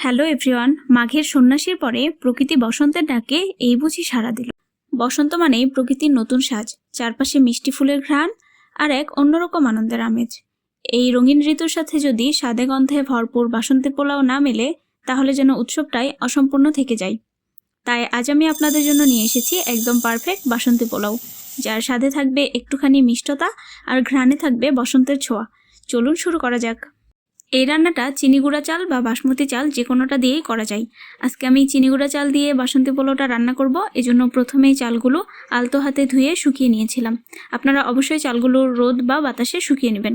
Hello everyone, মাঘের সন্ন্যাসীর পরে প্রকৃতি বসন্তের ডাকে এই বুঝি সাড়া দিল। বসন্ত মানেই প্রকৃতির নতুন সাজ, চারপাশে মিষ্টি ফুলের ঘ্রাণ আর এক অন্যরকম আনন্দের আমেজ। এই রঙিন ঋতুর সাথে যদি স্বাদে গন্ধে ভরপুর বাসন্তের পোলাও না মেলে, তাহলে যেন উৎসবটাই অসম্পূর্ণ থেকে যায়। তাই আজ আমি আপনাদের জন্য নিয়ে এসেছি একদম পারফেক্ট বাসন্তী পোলাও, যার স্বাদে থাকবে একটুখানি মিষ্টতা আর ঘ্রাণে থাকবে বসন্তের ছোঁয়া। চলুন শুরু করা যাক। এই রান্নাটা চিনি গুঁড়া চাল বা বাসমতি চাল যে কোনোটা দিয়েই করা যায়। আজকে আমি চিনি গুঁড়া চাল দিয়ে বাসন্তী পোলাওটা রান্না করব, এজন্য প্রথমেই চালগুলো আলতো হাতে ধুয়ে শুকিয়ে নিয়েছিলাম। আপনারা অবশ্যই চালগুলো রোদ বা বাতাসে শুকিয়ে নেবেন।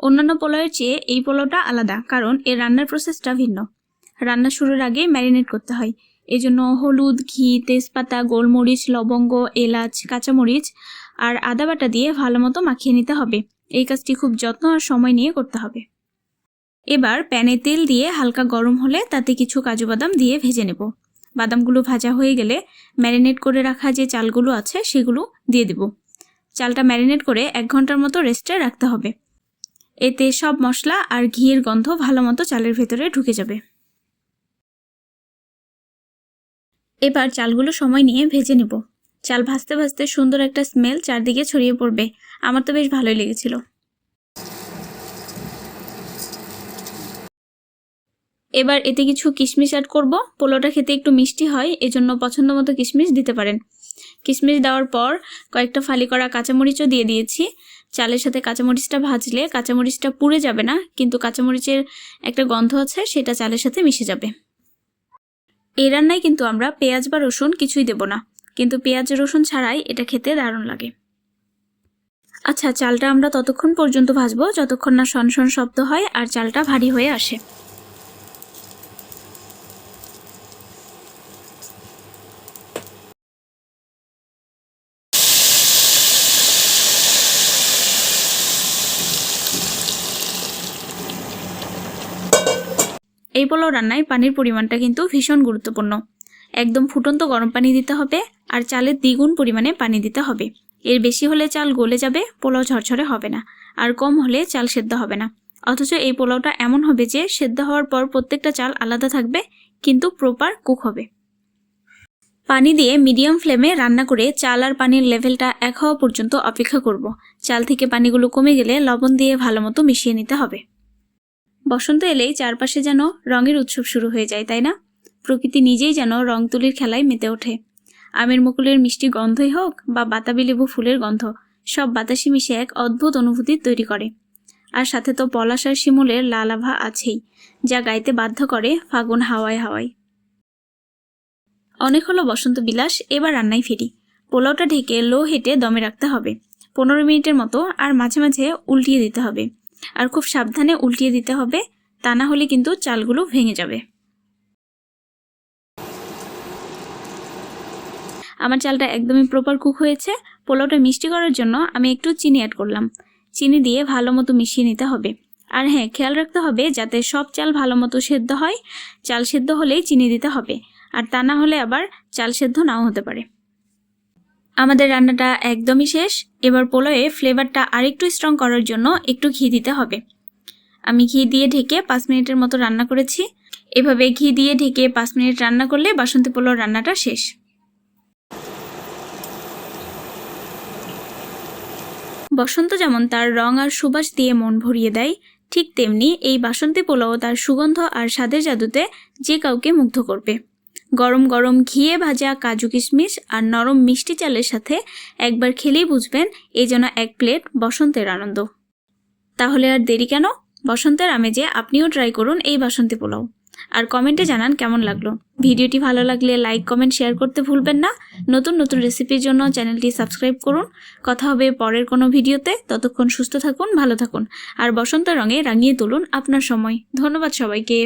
অন্যান্য পোলাওয়ের চেয়ে এই পোলাওটা আলাদা, কারণ এর রান্নার প্রসেসটা ভিন্ন। রান্না শুরুর আগে ম্যারিনেট করতে হয়। এজন্য হলুদ, ঘি, তেজপাতা, গোলমরিচ, লবঙ্গ, এলাচ, কাঁচামরিচ আর আদা বাটা দিয়ে ভালো মতো মাখিয়ে নিতে হবে। এই কাজটি খুব যত্ন আর সময় নিয়ে করতে হবে। এবার প্যানে তেল দিয়ে হালকা গরম হলে তাতে কিছু কাজু বাদাম দিয়ে ভেজে নেব। বাদামগুলো ভাজা হয়ে গেলে ম্যারিনেট করে রাখা যে চালগুলো আছে সেগুলো দিয়ে দেব। চালটা ম্যারিনেট করে এক ঘণ্টার মতো রেস্টে রাখতে হবে। এতে সব মশলা আর ঘিয়ের গন্ধ ভালো মতো চালের ভেতরে ঢুকে যাবে। এবার চালগুলো সময় নিয়ে ভেজে নেব। চাল ভাজতে ভাজতে সুন্দর একটা স্মেল চারদিকে ছড়িয়ে পড়বে। আমার তো বেশ ভালোই লেগেছিল। এবার এতে কিছু কিশমিশ অ্যাড করব। পোলোটা খেতে একটু মিষ্টি হয়, এজন্য পছন্দ মতো কিশমিশ দিতে পারেন। কিশমিশ দেওয়ার পর কয়েকটা ফালি করা কাঁচামরিচও দিয়ে দিয়েছি। চালের সাথে কাঁচামরিচটা ভাজলে কাঁচামরিচটা পুড়ে যাবে না, কিন্তু কাঁচামরিচের একটা গন্ধ আছে, সেটা চালের সাথে মিশে যাবে। এই রান্নায় কিন্তু আমরা পেঁয়াজ বা রসুন কিছুই দেব না, কিন্তু পেঁয়াজ রসুন ছাড়াই এটা খেতে দারুণ লাগে। আচ্ছা চালটা আমরা ততক্ষণ পর্যন্ত ভাজবো, যতক্ষণ না শন শব্দ হয় আর চালটা ভারী হয়ে আসে। এই পোলাও রান্নায় পানির পরিমাণটা কিন্তু ভীষণ গুরুত্বপূর্ণ। একদম ফুটন্ত গরম পানি দিতে হবে আর চালের দ্বিগুণ পরিমাণে পানি দিতে হবে। এর বেশি হলে চাল গলে যাবে, পোলাও ঝরঝরে হবে না। আর কম হলে চাল সেদ্ধ হবে না। অথচ এই পোলাওটা এমন হবে যে, সেদ্ধ হওয়ার পর প্রত্যেকটা চাল আলাদা থাকবে, কিন্তু প্রপার কুক হবে। পানি দিয়ে মিডিয়াম ফ্লেমে রান্না করে চাল আর পানির লেভেলটা এক হওয়া পর্যন্ত অপেক্ষা করব। চাল থেকে পানিগুলো কমে গেলে লবণ দিয়ে ভালো মতো মিশিয়ে নিতে হবে। বসন্ত এলেই চারপাশে যেন রঙের উৎসব শুরু হয়ে যায়, তাই না? প্রকৃতি নিজেই যেন রং তুলির খেলায় মেতে ওঠে। আমের মুকুলের মিষ্টি গন্ধই হোক বা বাতাবি লেবু ফুলের গন্ধ, সব বাতাসি মিশে এক অদ্ভুত অনুভূতি তৈরি করে। আর সাথে তো পলাশ আর শিমুলের লাল আভা আছেই, যা গাইতে বাধ্য করে ফাগুন হাওয়ায় হাওয়ায়। অনেক হলো বসন্ত বিলাস, এবার রান্নায় ফিরি। পোলাওটা ঢেকে লো হিটে দমে রাখতে হবে। পনেরো মিনিটের মতো আর মাঝে মাঝে উল্টিয়ে দিতে হবে। আর খুব সাবধানে উল্টিয়ে দিতে হবে, তা না হলে কিন্তু চালগুলো ভেঙে যাবে। আমার চালটা একদমই প্রপার কুক হয়েছে। পোলাওটা মিষ্টি করার জন্য আমি একটু চিনি অ্যাড করলাম। চিনি দিয়ে ভালো মতো মিশিয়ে নিতে হবে। আর হ্যাঁ খেয়াল রাখতে হবে যাতে সব চাল ভালো মতো সেদ্ধ হয়। চাল সেদ্ধ হলেই চিনি দিতে হবে। আর তা না হলে আবার চাল সেদ্ধ নাও হতে পারে। আমাদের রান্নাটা একদমই শেষ। এবার পোলাওয়ে ফ্লেভারটা আরেকটু স্ট্রং করার জন্য একটু ঘি দিতে হবে। আমি ঘি দিয়ে ঢেকে পাঁচ মিনিটের মতো রান্না করেছি। এভাবে ঘি দিয়ে ঢেকে পাঁচ মিনিট রান্না করলে বাসন্তী পোলাও রান্নাটা শেষ। বসন্ত যেমন তার রং আর সুবাস দিয়ে মন ভরিয়ে দেয়, ঠিক তেমনি এই বাসন্তী পোলাও তার সুগন্ধ আর স্বাদের জাদুতে যে কাউকে মুগ্ধ করবে। গরম গরম ঘিয়ে ভাজা কাজু কিশমিশ আর নরম মিষ্টি চালের সাথে একবার খেলেই বুঝবেন এই যেন এক প্লেট বসন্তের আনন্দ। তাহলে আর দেরি কেন? বসন্তের আমেজে আপনিও ট্রাই করুন এই বাসন্তী পোলাও। আর কমেন্টে জানান কেমন লাগল। ভিডিওটি ভালো লাগলে লাইক কমেন্ট শেয়ার করতে ভুলবেন না। নতুন নতুন রেসিপির জন্য চ্যানেলটি সাবস্ক্রাইব করুন। কথা হবে পরের কোনো ভিডিওতে। ততক্ষণ সুস্থ থাকুন, ভালো থাকুন। আর বসন্ত রঙে রাঙিয়ে তুলুন আপনার সময়। ধন্যবাদ সবাইকে।